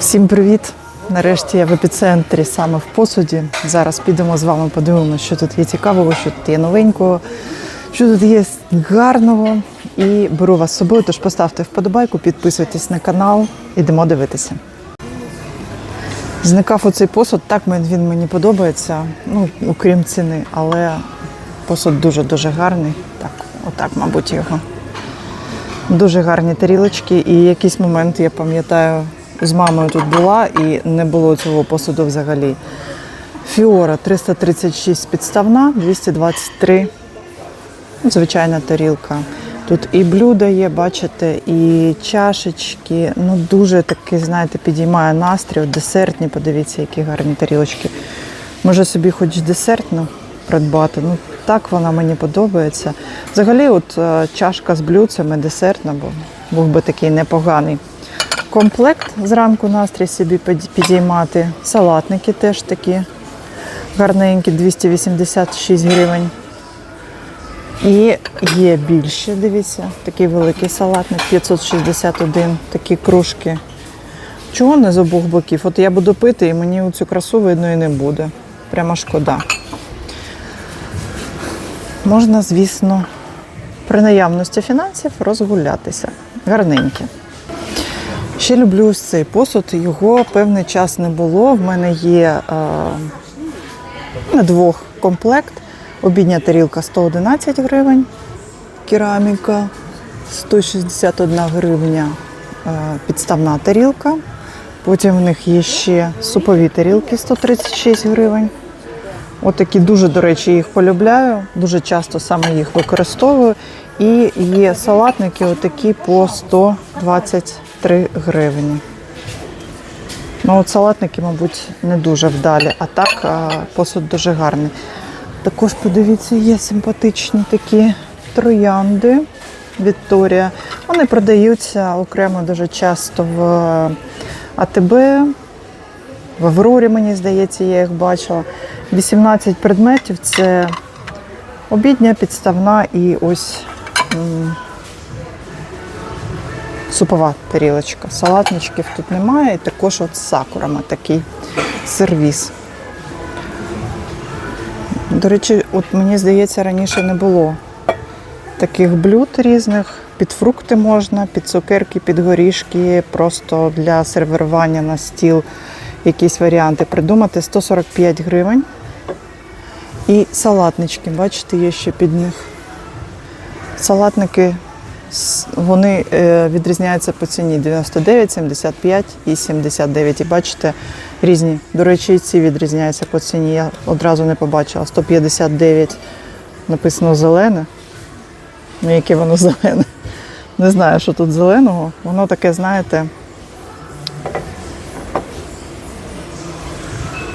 Всім привіт! Нарешті я в епіцентрі саме в посуді. Зараз підемо з вами подивимося, що тут є цікавого, що тут є новенького, що тут є гарного. І беру вас з собою, тож поставте вподобайку, підписуйтесь на канал, ідемо дивитися. Зникав оцей посуд, так він мені подобається, ну, окрім ціни, але посуд дуже-дуже гарний. Так, отак, мабуть, його. Дуже гарні тарілочки, і якийсь момент, я пам'ятаю, з мамою тут була і не було цього посуду взагалі. Фіора 336 підставна, 223 звичайна тарілка. Тут і блюда є, бачите, і чашечки. Ну, дуже таки, знаєте, підіймає настрій. Десертні, подивіться, які гарні тарілочки. Може собі хоч десертну придбати. Ну, так вона мені подобається. Взагалі, от е, чашка з блюдцями, десертна, бо був би такий непоганий. Комплект зранку настрій собі підіймати. Салатники теж такі гарненькі, 286 гривень. І є більше, дивіться, такий великий салатник 561, такі кружки. Чого не з обох боків? От я буду пити, і мені цю красу видно і не буде. Прямо шкода. Можна, звісно, при наявності фінансів розгулятися. Гарненькі. Ще люблю цей посуд. Його певний час не було. В мене є е, на двох комплект. Обідня тарілка 111 гривень, кераміка 161 гривня, е, підставна тарілка. Потім в них є ще супові тарілки 136 гривень. Отакі дуже, до речі, їх полюбляю, дуже часто саме їх використовую. І є салатники отакі по 123 гривні. Ну, от салатники, мабуть, не дуже вдалі, а так посуд дуже гарний. Також подивіться, є симпатичні такі троянди Вікторія. Вони продаються окремо дуже часто в АТБ, в Аврорі, мені здається, я їх бачила. 18 предметів це обідня, підставна і ось супова тарілочка. Салатничків тут немає, і також от з сакурами такий сервіс. До речі, от мені здається, раніше не було таких блюд різних. Під фрукти можна, під цукерки, під горішки, просто для сервірування на стіл якісь варіанти придумати. 145 гривень. І салатнички, бачите, є ще під них. Салатники вони е, відрізняються по ціні 99, 75 і 79. І бачите, різні. До речі, ці відрізняються по ціні. Я одразу не побачила. 159 написано зелене. Ну, яке воно зелене. Не знаю, що тут зеленого. Воно таке, знаєте.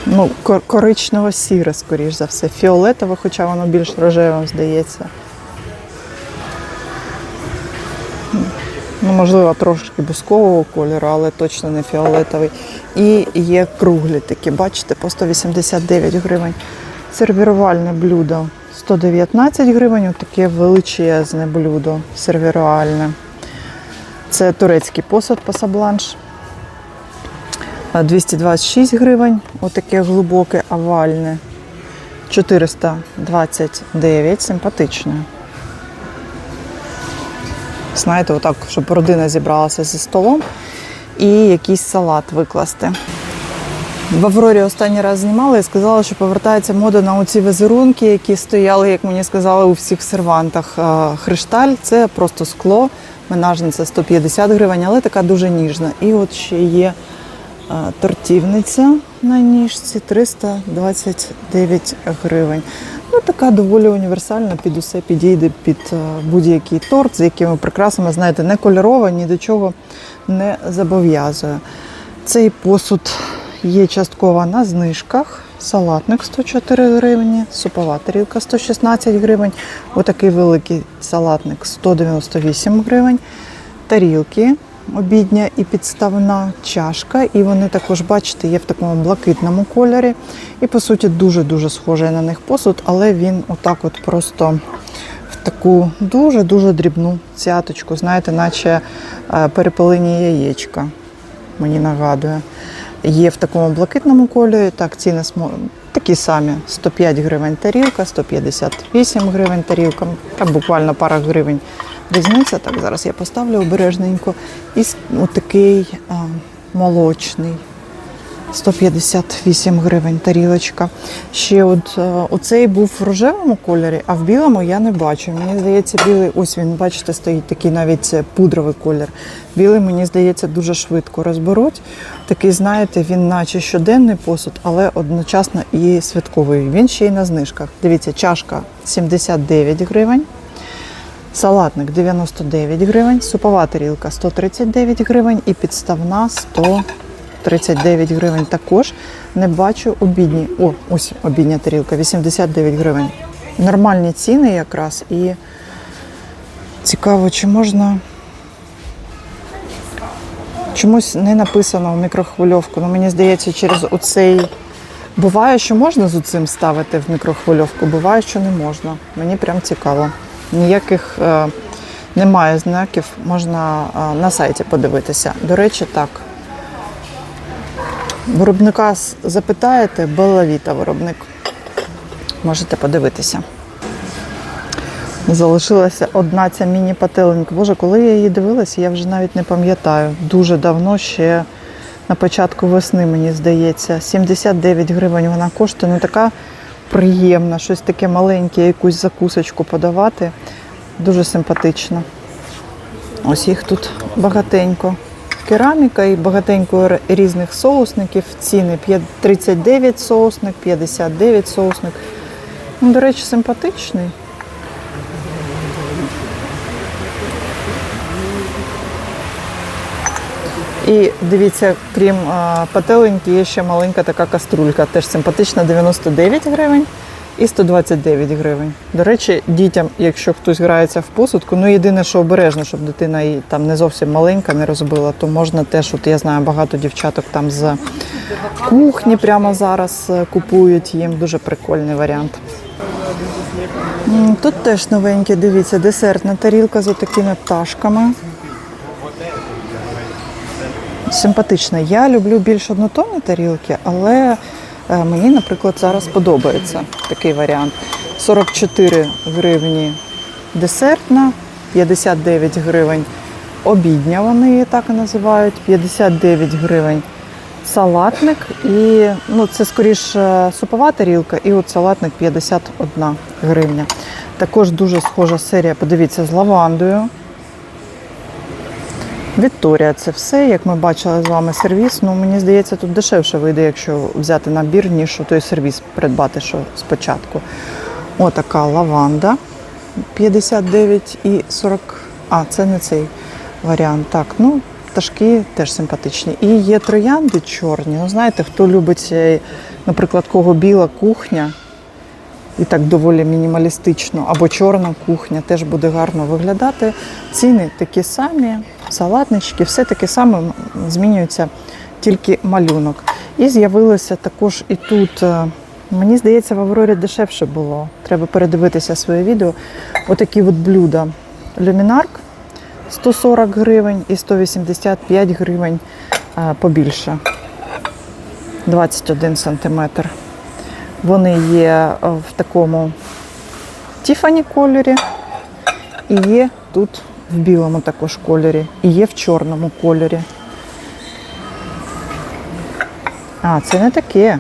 Ну, коричнево-сіре, скоріш за все. Фіолетове, хоча воно більш рожевим здається. Ну, можливо, трошки бускового кольору, але точно не фіолетовий. І є круглі такі, бачите, по 189 гривень. Сервірувальне блюдо 119 гривень, отаке величезне блюдо сервірувальне. Це турецький посуд пасабланш. 226 гривень, отаке глибоке овальне. 429, симпатичне. Знаєте, отак, щоб родина зібралася за столом і якийсь салат викласти. В Аврорі останній раз знімала і сказала, що повертається мода на оці візерунки, які стояли, як мені сказали, у всіх сервантах. Е, Хришталь це просто скло, менажниця 150 гривень, але така дуже ніжна. І от ще є тортівниця на ніжці 329 гривень. Ну, така доволі універсальна, під усе підійде під е, будь-який торт, з якими прикрасами, знаєте, не кольорова, ні до чого не зобов'язує. Цей посуд є частково на знижках. Салатник 104 гривні, супова тарілка 116 гривень, отакий великий салатник 198 гривень, тарілки обідня і підставна чашка. І вони також, бачите, є в такому блакитному кольорі. І, по суті, дуже-дуже схожий на них посуд, але він отак от просто в таку дуже-дуже дрібну цяточку, знаєте, наче е, перепелині яєчка. мені нагадує. Є в такому блакитному кольорі, так, ціни такі самі: 105 гривень тарілка, 158 гривень тарілка, буквально пара гривень різниця. Так, зараз я поставлю обережненько. І отакий а, молочний. 158 гривень тарілочка. Ще от е, оцей був в рожевому кольорі, а в білому я не бачу. Мені здається, білий, ось він, бачите, стоїть такий навіть е, пудровий колір. Білий, мені здається, дуже швидко розберуть. Такий, знаєте, він наче щоденний посуд, але одночасно і святковий. Він ще й на знижках. Дивіться, чашка 79 гривень. Салатник 99 гривень, супова тарілка 139 гривень і підставна 139 гривень також. Не бачу обідні. О, ось обідня тарілка 89 гривень. Нормальні ціни якраз і цікаво, чи можна. Чомусь не написано в мікрохвильовку. Ну, мені здається, через оцей. Буває, що можна з оцим ставити в мікрохвильовку, буває, що не можна. Мені прям цікаво. Ніяких е, немає знаків, можна е, на сайті подивитися. До речі, так. Виробника запитаєте, Белавіта виробник. Можете подивитися. Залишилася одна ця міні-пателенька. Боже, коли я її дивилася, я вже навіть не пам'ятаю. Дуже давно ще на початку весни, мені здається. 79 гривень вона коштує. Ну така приємна, щось таке маленьке, якусь закусочку подавати. Дуже симпатично. Ось їх тут багатенько. Кераміка і багатенько різних соусників. Ціни п'ят- 39 соусник, 59 соусник. Ну, до речі, симпатичний. І дивіться, крім пателеньки, є ще маленька така каструлька, теж симпатична, 99 гривень і 129 гривень. До речі, дітям, якщо хтось грається в посудку, ну єдине, що обережно, щоб дитина і там не зовсім маленька не розбила, то можна теж, от я знаю, багато дівчаток там з кухні прямо зараз е, купують їм. Дуже прикольний варіант. Тут теж новеньке, дивіться, десертна тарілка з такими пташками. Симпатична. Я люблю більш однотонні тарілки, але е, мені, наприклад, зараз подобається такий варіант. 44 гривні десертна, 59 гривень обідня, вони її так і називають, 59 гривень салатник і ну, це скоріше супова тарілка, і от салатник 51 гривня. Також дуже схожа серія, подивіться, з лавандою. Вікторія, це все, як ми бачили з вами сервіс. Ну мені здається, тут дешевше вийде, якщо взяти набір, ніж той сервіс придбати, що спочатку. Отака лаванда 59 і 40. А, це не цей варіант. Так, ну пташки теж симпатичні. І є троянди чорні. Ну, знаєте, хто любить, е, наприклад, кого біла кухня. І так доволі мінімалістично, або чорна кухня теж буде гарно виглядати. Ціни такі самі, салатнички, все таке саме змінюється тільки малюнок. І з'явилося також і тут, е, мені здається, в Аврорі дешевше було. Треба передивитися своє відео. Отакі от блюда. Люмінарк 140 гривень і 185 гривень е, побільше. 21 сантиметр. Вони є е, в такому тіфані кольорі, і є тут в білому також кольорі, і є в чорному кольорі. А, це не таке.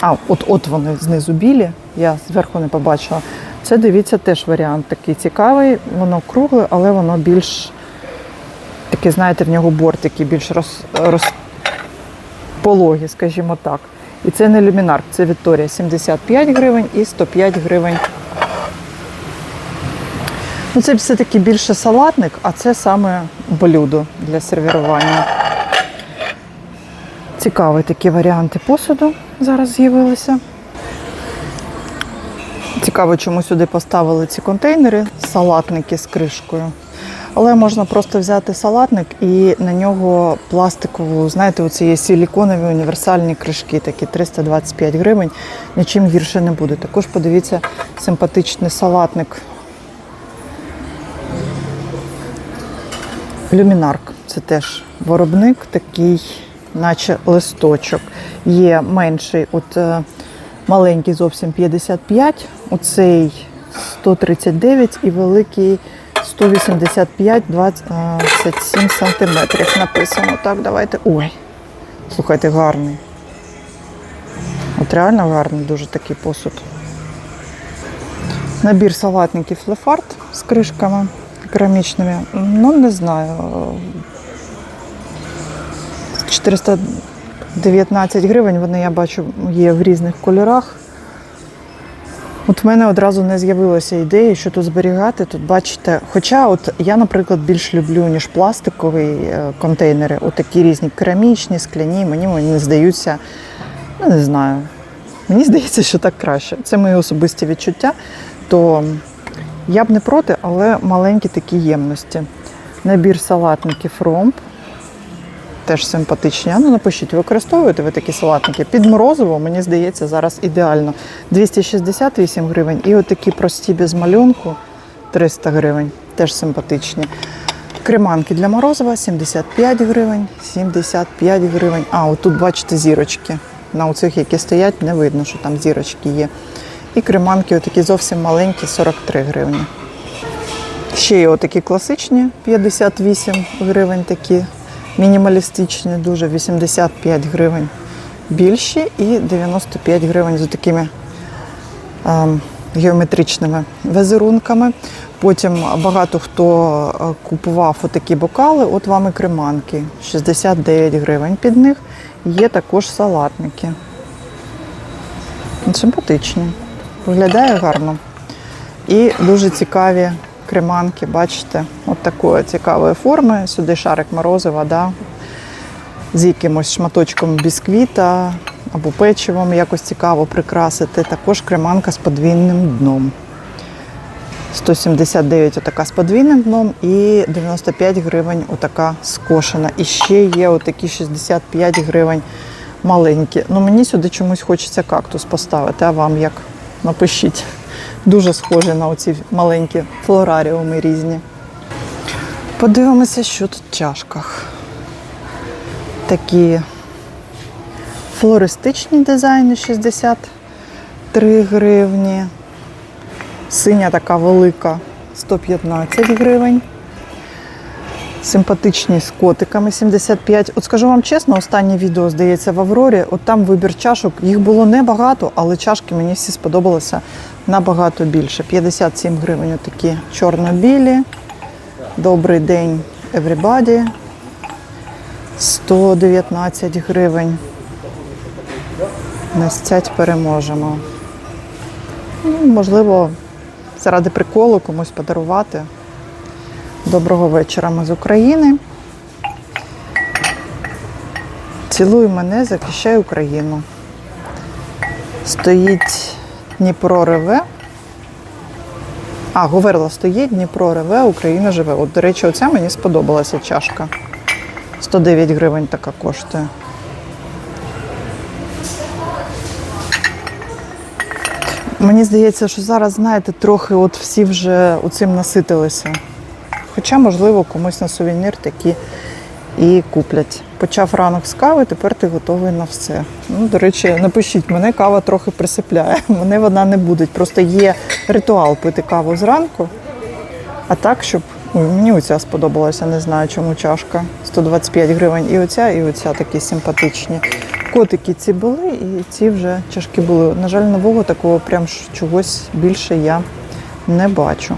А, от от вони знизу білі, я зверху не побачила. Це дивіться теж варіант такий цікавий. Воно кругле, але воно більш таке, знаєте, в нього бортики більш роз, скажімо так. І це не люмінар, це Вікторія 75 гривень і 105 гривень. Ну, це все-таки більше салатник, а це саме блюдо для сервірування. Цікаві такі варіанти посуду зараз з'явилися. Цікаво, чому сюди поставили ці контейнери, салатники з кришкою. Але можна просто взяти салатник і на нього пластикову, знаєте, оці є силіконові універсальні кришки, такі 325 гривень. Нічим гірше не буде. Також подивіться симпатичний салатник. Люмінарк. Це теж Виробник такий, наче листочок. Є менший, от е, маленький зовсім 55, оцей 139 і великий 185 27 сантиметрів написано. Так, давайте. Ой, слухайте, гарний. От реально гарний дуже такий посуд. Набір салатників Лефарт з кришками керамічними. Ну, не знаю. 419 гривень, вони я бачу є в різних кольорах. От в мене одразу не з'явилося ідеї, що тут зберігати. Тут бачите, хоча от я, наприклад, більш люблю, ніж пластикові е, контейнери, от такі різні керамічні, скляні, мені вони здаються, ну не знаю. Мені здається, що так краще. Це мої особисті відчуття. То я б не проти, але маленькі такі ємності. Набір салатників ромб. Теж симпатичні. А ну напишіть, використовуєте ви такі салатники? Під морозиво, мені здається, зараз ідеально. 268 гривень. І от такі прості без малюнку 300 гривень. Теж симпатичні. Креманки для морозива 75 гривень, 75 гривень. А, от тут бачите зірочки. На оцих, які стоять, не видно, що там зірочки є. І креманки отакі зовсім маленькі, 43 гривні. Ще є отакі класичні 58 гривень, такі мінімалістичні, дуже 85 гривень більші і 95 гривень з такими ем, геометричними візерунками. Потім багато хто е, купував отакі бокали, от вам і креманки. 69 гривень під них. Є також салатники. Симпатичні. Виглядає гарно. І дуже цікаві креманки, бачите, от такої цікавої форми. Сюди шарик морозива, да, з якимось шматочком бісквіта або печивом якось цікаво прикрасити. Також креманка з подвійним дном. 179 отака з подвійним дном і 95 гривень отака скошена. І ще є отакі 65 гривень маленькі. Ну мені сюди чомусь хочеться кактус поставити, а вам як? Напишіть. Дуже схожі на оці маленькі флораріуми різні. Подивимося, що тут в чашках. Такі флористичні дизайни 63 гривні. Синя така велика 115 гривень. Симпатичні з котиками 75. От скажу вам чесно, останнє відео, здається, в Аврорі. От там вибір чашок. Їх було небагато, але чашки мені всі сподобалися набагато більше. 57 гривень такі чорно-білі. Добрий день, everybody. 119 гривень. Не стять переможемо. Ну, можливо, заради приколу комусь подарувати. Доброго вечора ми з України. Цілуй мене, захищай Україну. Стоїть Дніпро реве. А, Говерла стоїть, Дніпро реве, Україна живе. От, до речі, оця мені сподобалася чашка. 109 гривень така коштує. Мені здається, що зараз, знаєте, трохи от всі вже цим наситилися. Хоча, можливо, комусь на сувенір такі і куплять. Почав ранок з кави, тепер ти готовий на все. Ну, до речі, напишіть, мене кава трохи присипляє. Мене вона не буде. Просто є ритуал пити каву зранку. А так, щоб Ой, мені оця сподобалася, не знаю, чому чашка. 125 гривень. І оця, і оця такі симпатичні. Котики ці були, і ці вже чашки були. На жаль, нового такого прям чогось більше я не бачу.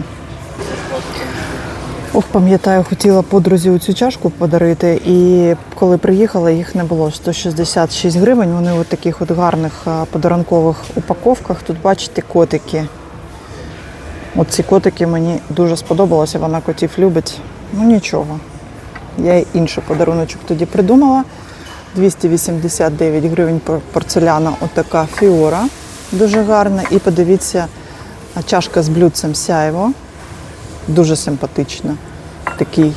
Ох, пам'ятаю, хотіла подрузі оцю чашку подарити, і коли приїхала, їх не було. 166 гривень. Вони у таких от гарних подарункових упаковках. Тут бачите котики. От ці котики мені дуже сподобалося, вона котів любить. Ну нічого. Я інший подаруночок тоді придумала. 289 гривень пор- порцеляна, отака фіора. Дуже гарна. І подивіться, чашка з блюдцем сяйво. Дуже симпатична. Такий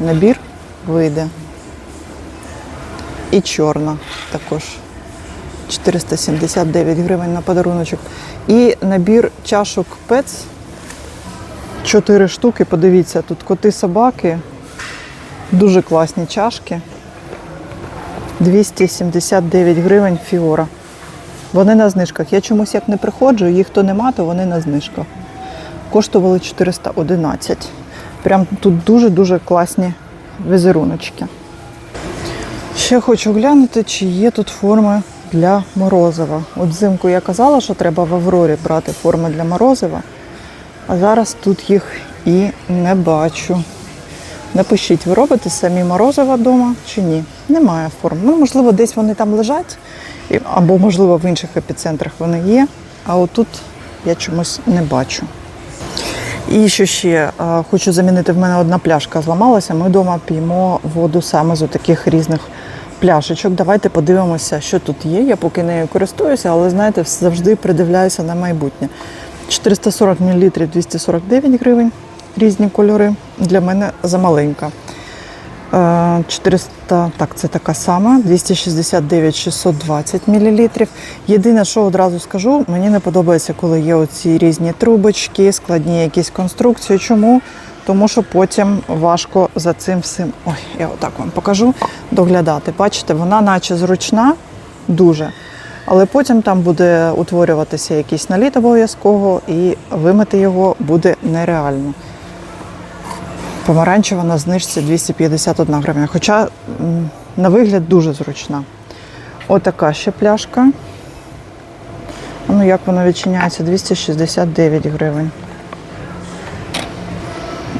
набір вийде. І чорна також. 479 гривень на подаруночок. І набір чашок ПЕЦ. Чотири штуки. Подивіться, тут коти собаки. Дуже класні чашки. 279 гривень фіора. Вони на знижках. Я чомусь як не приходжу, їх то нема, то вони на знижках. Коштували 411. Прям тут дуже-дуже класні візеруночки. Ще хочу глянути, чи є тут форми для морозива. От взимку я казала, що треба в Аврорі брати форми для морозива, а зараз тут їх і не бачу. Напишіть, ви робите самі морозива вдома чи ні? Немає форм. Ну, можливо, десь вони там лежать, або, можливо, в інших епіцентрах вони є, а отут я чомусь не бачу. І що ще е, хочу замінити, в мене одна пляшка зламалася. Ми вдома п'ємо воду саме з таких різних пляшечок. Давайте подивимося, що тут є. Я поки нею користуюся, але знаєте, завжди придивляюся на майбутнє. 440 мл 249 гривень, різні кольори. Для мене замаленька. Е, 400, так, це така сама, 269 620 мл. Єдине, що одразу скажу, мені не подобається, коли є оці різні трубочки, складні якісь конструкції. Чому? Тому що потім важко за цим всім. Ой, я отак вам покажу, доглядати. Бачите, вона наче зручна, дуже. Але потім там буде утворюватися якийсь наліт обов'язково, і вимити його буде нереально. Помаранчева на знижці 251 гривня. Хоча на вигляд дуже зручна. Отака ще пляшка. Ну, як вона відчиняється? 269 гривень.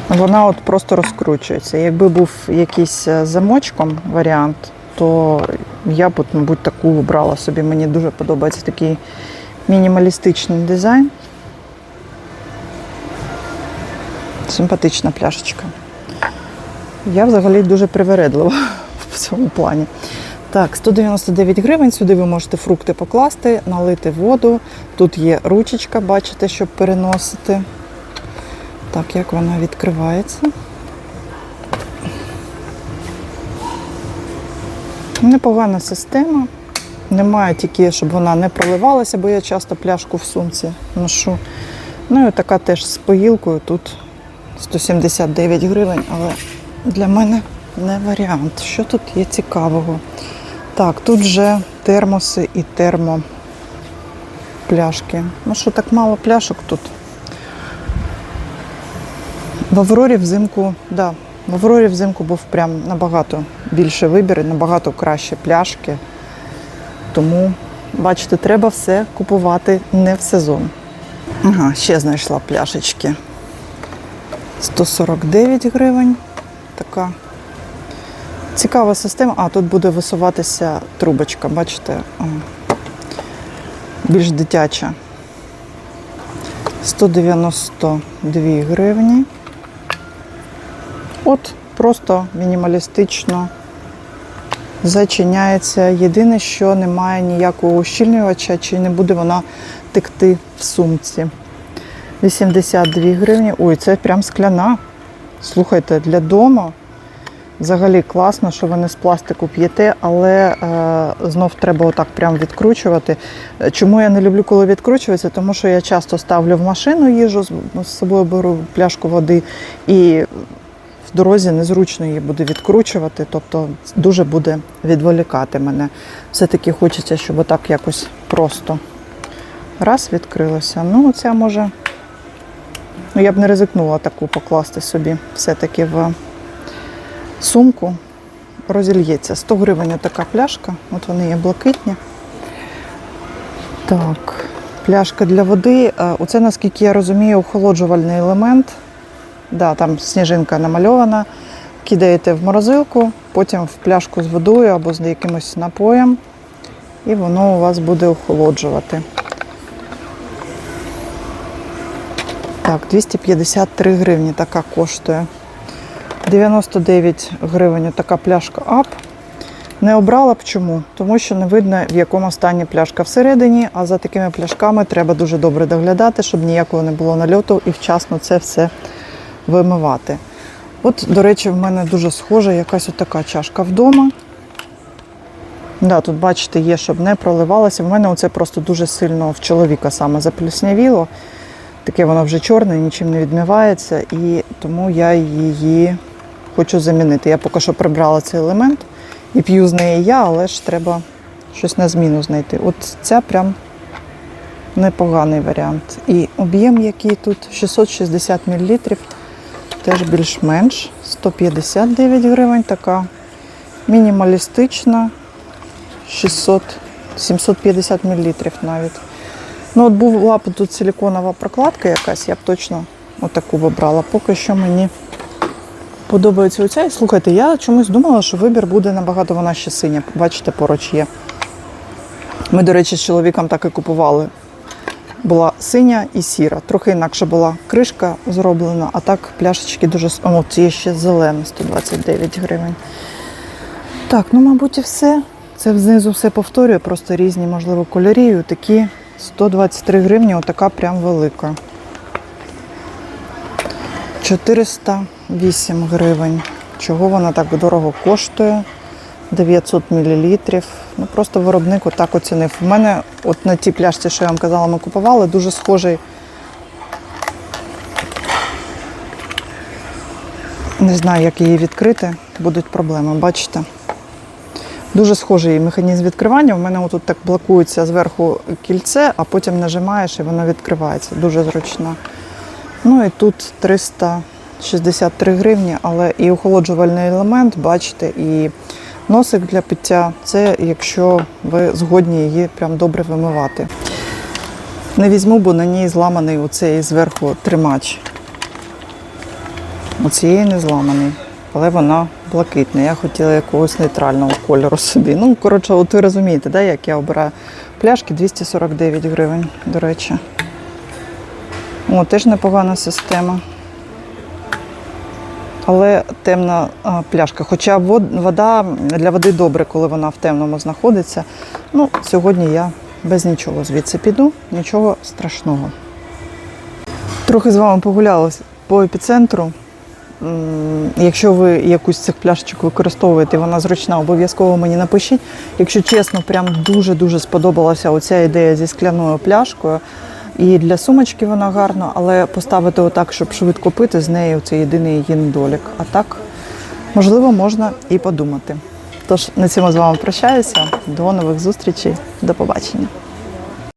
Вона от просто розкручується. Якби був якийсь е, замочком варіант, то я б, мабуть, таку обрала собі. Мені дуже подобається такий мінімалістичний дизайн. Симпатична пляшечка. Я взагалі дуже привередлива в цьому плані. Так, 199 гривень. Сюди ви можете фрукти покласти, налити воду. Тут є ручечка, бачите, щоб переносити. Так, як вона відкривається. Непогана система. Немає тільки, щоб вона не проливалася, бо я часто пляшку в сумці ношу. Ну і така теж з поїлкою тут 179 гривень, але для мене не варіант. Що тут є цікавого? Так, тут вже термоси і термопляшки. Ну що, так мало пляшок тут? В Аврорі взимку, да, в Аврорі взимку був прям набагато більше вибір, набагато краще пляшки. Тому, бачите, треба все купувати не в сезон. Ага, ще знайшла пляшечки. 149 гривень. Така цікава система. А, тут буде висуватися трубочка, бачите? Більш дитяча. 192 гривні. От просто мінімалістично зачиняється. Єдине, що немає ніякого ущільнювача, чи не буде вона текти в сумці. 82 гривні. Ой, це прям скляна. Слухайте, для дому взагалі класно, що ви не з пластику п'єте, але е, знов треба отак прям відкручувати. Чому я не люблю, коли відкручується? Тому що я часто ставлю в машину їжу, з собою беру пляшку води і в дорозі незручно її буде відкручувати, тобто дуже буде відволікати мене. Все-таки хочеться, щоб отак якось просто раз відкрилося. Ну, оця може. Ну, я б не ризикнула таку покласти собі все-таки в сумку. Розільється. 100 гривень така пляшка. От вони є блакитні. Так, пляшка для води. Е, Оце, наскільки я розумію, охолоджувальний елемент. Да, там сніжинка намальована. Кидаєте в морозилку, потім в пляшку з водою або з якимось напоєм, і воно у вас буде охолоджувати. Так, 253 гривні така коштує. 99 гривень така пляшка ап. Не обрала б чому? Тому що не видно, в якому стані пляшка всередині, а за такими пляшками треба дуже добре доглядати, щоб ніякого не було нальоту і вчасно це все вимивати. От, до речі, в мене дуже схожа якась така чашка вдома. Да, тут, бачите, є, щоб не проливалося. В мене оце просто дуже сильно в чоловіка саме заплюснявіло. Таке воно вже чорне, нічим не відмивається, і тому я її хочу замінити. Я поки що прибрала цей елемент І п'ю з неї я, але ж треба щось на зміну знайти. От ця прям непоганий варіант. І об'єм, який тут 660 мл, теж більш-менш 159 гривень, така мінімалістична, 600, 750 мл навіть. Ну, от була б тут силіконова прокладка якась, я б точно отаку вибрала. Поки що мені подобається оця. І слухайте, я чомусь думала, що вибір буде набагато вона ще синя. Бачите, поруч є. Ми, до речі, з чоловіком так і купували. Була синя і сіра. Трохи інакше була кришка зроблена, а так пляшечки дуже. О, ці ще зелена, 129 гривень. Так, ну, мабуть, і все. Це знизу все повторюю, просто різні, можливо, кольорі. Такі 123 гривні, отака прям велика. 408 гривень. Чого вона так дорого коштує? 900 мл. Ну просто виробник отак оцінив. У мене от на тій пляшці, що я вам казала, ми купували, дуже схожий. Не знаю, як її відкрити, будуть проблеми, бачите? Дуже схожий механізм відкривання. У мене отут так блокується зверху кільце, а потім нажимаєш і воно відкривається. Дуже зручно. Ну і тут 363 гривні, але і охолоджувальний елемент, бачите, і носик для пиття. Це якщо ви згодні її прям добре вимивати. Не візьму, бо на ній зламаний оцей зверху тримач. Оцієї не зламаний, але вона блакитна. Я хотіла якогось нейтрального кольору собі. Ну, коротше, от ви розумієте, да, як я обираю пляшки 249 гривень, до речі. О, теж непогана система. Але темна пляшка. Хоча вод- вода для води добре, коли вона в темному знаходиться. Ну, сьогодні я без нічого звідси піду, нічого страшного. Трохи з вами погулялась по епіцентру. Якщо ви якусь з цих пляшечок використовуєте, вона зручна, обов'язково мені напишіть. Якщо чесно, прям дуже-дуже сподобалася оця ідея зі скляною пляшкою. І для сумочки вона гарна, але поставити отак, щоб швидко пити, з нею це єдиний її недолік. А так, можливо, можна і подумати. Тож на цьому з вами прощаюся. До нових зустрічей. До побачення.